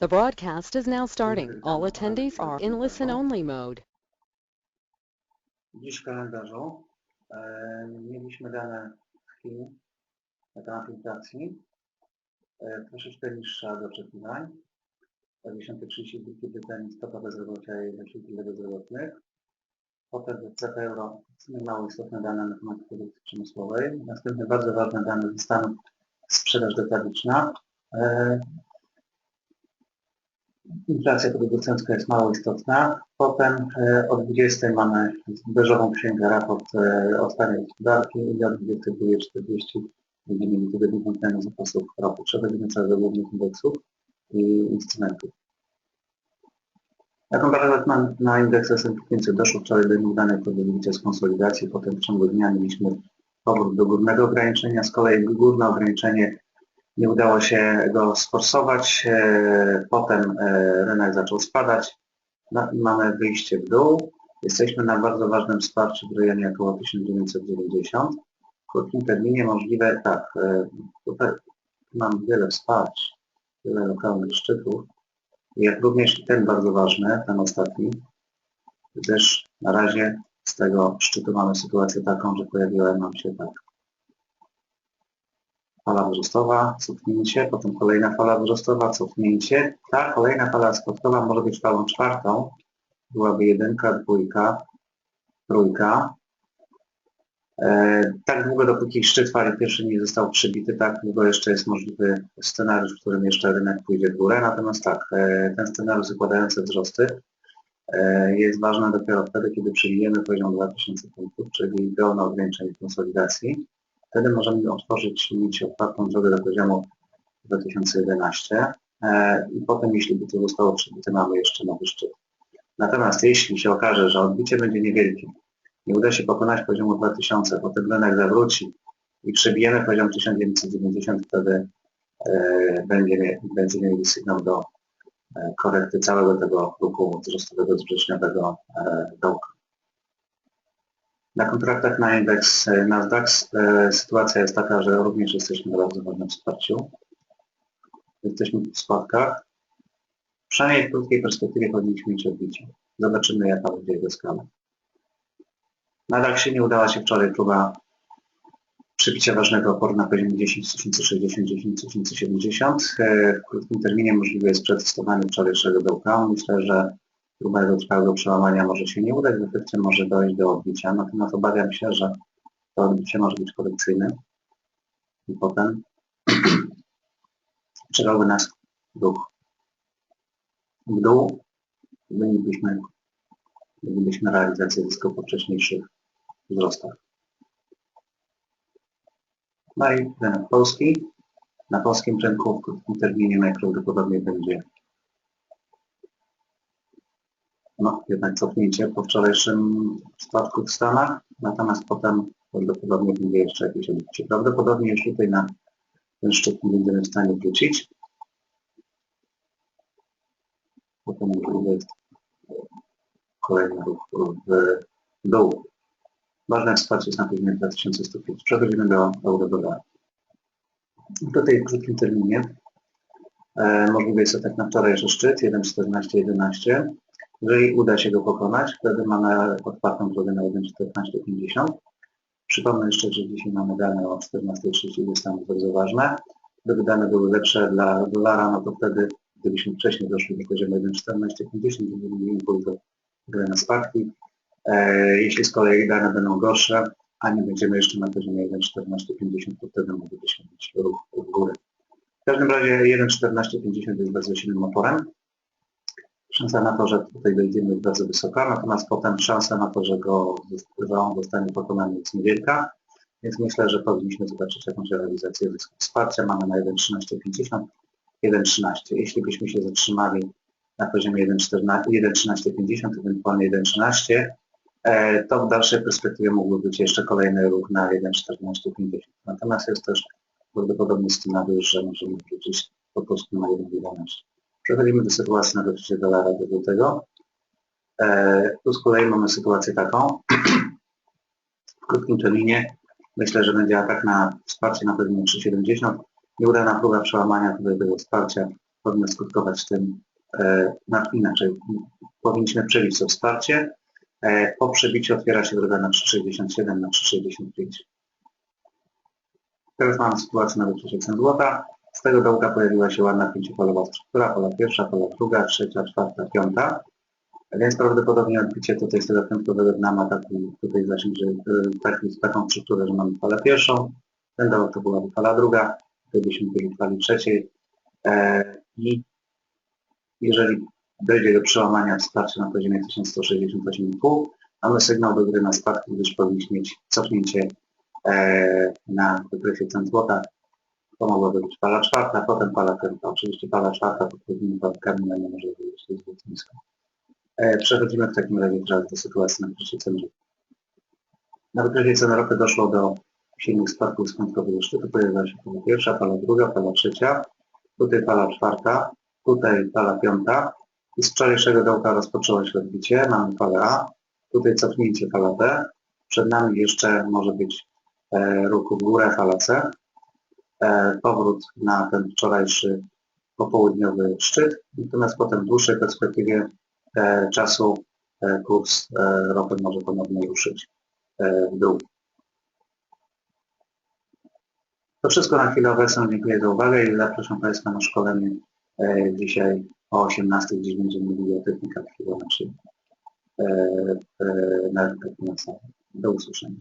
The broadcast is now starting. All attendees are in listen-only mode. Dziś w kalendarzu e, mieliśmy dane z Chin na temat inflacji. E, troszeczkę niższa do oczekiwań. O 10.30 Wielkiej Brytanii stopa bezrobocia i zasiłki dla bezrobotnych. Potem CP euro mało istotne dane na temat produkcji przemysłowej. Następnie bardzo ważne dane ze Stanów sprzedaż detaliczna. E, Inflacja producencka jest mało istotna. Potem e, o 20 mamy beżową księgę raport e, o stanie gospodarki i o 22.40 będziemy mieli tygodniową cenę zapasów ropy. Przechodzimy całego głównych indeksów i instrumentów. Jak komparatyw na, na indeks S&P 500 doszło wczoraj do nieudanej próby z konsolidacji, potem w ciągu dnia mieliśmy powrót do górnego ograniczenia, z kolei górne ograniczenie nie udało się go sforsować, e, potem e, rynek zaczął spadać no i mamy wyjście w dół. Jesteśmy na bardzo ważnym wsparciu w rejonie około 1990. W krótkim terminie możliwe, tak, e, tutaj mam wiele wsparć, wiele lokalnych szczytów, jak również ten bardzo ważny, ten ostatni, gdyż na razie z tego szczytu mamy sytuację taką, że pojawiła nam się tak fala wzrostowa, cofnięcie, potem kolejna fala wzrostowa, cofnięcie. Ta kolejna fala spadkowa może być falą czwartą. Byłaby jedynka, dwójka, trójka. E, tak długo, dopóki szczyt fali pierwszy nie został przybity, tak długo jeszcze jest możliwy scenariusz, w którym jeszcze rynek pójdzie w górę. Natomiast tak, e, ten scenariusz zakładający wzrosty e, jest ważny dopiero wtedy, kiedy przybijemy poziom 2000 punktów, czyli pełne ograniczenie konsolidacji. Wtedy możemy otworzyć, mieć otwartą drogę do poziomu 2011 e, i potem, jeśli by to zostało przybite, mamy jeszcze nowy szczyt. Natomiast jeśli się okaże, że odbicie będzie niewielkie, nie uda się pokonać poziomu 2000, potem rynek zawróci i przebijemy poziom 1990, wtedy e, będziemy, będziemy mieli sygnał do e, korekty całego tego ruchu wzrostowego wrześniowego dołka. Na kontraktach na indeks e, Nasdaq e, sytuacja jest taka, że również jesteśmy bardzo ważnym wsparciu. Jesteśmy w spadkach. Przynajmniej w krótkiej perspektywie powinniśmy mieć odbicie. Zobaczymy jaka będzie jego skala. Na DAXie nie udała się wczoraj próba przebicia ważnego oporu na poziomie 10 1060 10 1070. W krótkim terminie możliwe jest przetestowanie wczorajszego dołka. Myślę, że próba jego trwałego przełamania może się nie udać, w efekcie może dojść do odbicia, natomiast obawiam się, że to odbicie może być korekcyjne i potem czekałby nas duch w dół, mielibyśmy, mielibyśmy realizację zysku po wcześniejszych wzrostach. No i rynek polski. Na polskim rynku w krótkim terminie najprawdopodobniej będzie no, jednak cofnięcie po wczorajszym spadku w Stanach, natomiast potem prawdopodobnie będzie jeszcze jakieś odbicie. Prawdopodobnie już tutaj na ten szczyt nie będziemy w stanie wrócić. Potem możliwy jest kolejny ruch w dół. Ważne wsparcie jest na poziomie 2105. Przechodzimy do euro-dolara. Do tej krótkim terminie e, możliwy jest atak na wczorajszy szczyt 1.14.11 jeżeli uda się go pokonać, wtedy mamy otwartą drogę na 1,1450. Przypomnę jeszcze, że dzisiaj mamy dane o 14.30 Stanów bardzo ważne. Gdyby dane były lepsze dla dolara, no to wtedy, gdybyśmy wcześniej doszli do poziomu 1,1450, będziemy mieli impuls do gry na spadki. E, jeśli z kolei dane będą gorsze, a nie będziemy jeszcze na poziomie 1,1450, to wtedy moglibyśmy mieć ruch w górę. W każdym razie 1,1450 jest bardzo silnym oporem. Szansa na to, że tutaj dojdziemy bardzo wysoka, natomiast potem szansa na to, że, go, zostanie pokonany jest niewielka, więc myślę, że powinniśmy zobaczyć jakąś realizację zysku. Wsparcia mamy na 1.1350, 1.13. Jeśli byśmy się zatrzymali na poziomie 1.1350, ewentualnie 1.13, e, to w dalszej perspektywie mógłby być jeszcze kolejny ruch na 1.1450. Natomiast jest też prawdopodobny scenariusz, że możemy wrócić po prostu na 1.11. Przechodzimy do sytuacji na deficycie dolara do złotego. E, tu z kolei mamy sytuację taką. W krótkim terminie myślę, że będzie atak na wsparcie na poziomie 3,70. Nieudana próba przełamania tutaj tego wsparcia powinno skutkować tym, e, na, inaczej, powinniśmy przebić to wsparcie. E, po przebiciu otwiera się droga na 3,67 na 3,65. Teraz mamy sytuację na wykresie cen złota. Z tego dołka pojawiła się ładna pięciopolowa struktura, pola pierwsza, pola druga, trzecia, czwarta, piąta. Więc prawdopodobnie odbicie tutaj z tego piątkowego dna ma taki tutaj zasięg, że y, taki, taką strukturę, że mamy falę pierwszą, ten dołek to byłaby fala druga, tutaj byśmy byli w fali trzeciej e, i jeżeli dojdzie do przełamania wsparcia na poziomie 1168,5, mamy sygnał do gry na spadku, gdyż powinniśmy mieć cofnięcie e, na wykresie cen złota. To mogłaby być fala czwarta, potem fala piąta. Oczywiście fala czwarta pod pewnymi warunkami nie może jest zbyt nisko. E, Przechodzimy w takim razie teraz do sytuacji na wykresie cen ropy. Na wykresie cen ropy doszło do silnych spadków z piątkowego szczytu. Pojawiła się fala pierwsza, fala druga, fala trzecia, tutaj fala czwarta, tutaj fala piąta i z wczorajszego dołka rozpoczęło się odbicie. Mamy falę A, tutaj cofnięcie fala B. Przed nami jeszcze może być e, ruch w górę, fala C. E, powrót na ten wczorajszy popołudniowy szczyt. Natomiast potem w dłuższej perspektywie e, czasu e, kurs e, ropy może ponownie ruszyć e, w dół. To wszystko na chwilę obecną. Dziękuję za uwagę i zapraszam Państwa na szkolenie e, dzisiaj o 18 gdzieś będziemy mówili o technikach Fibonacci e, e, na rynku finansowym. Do usłyszenia.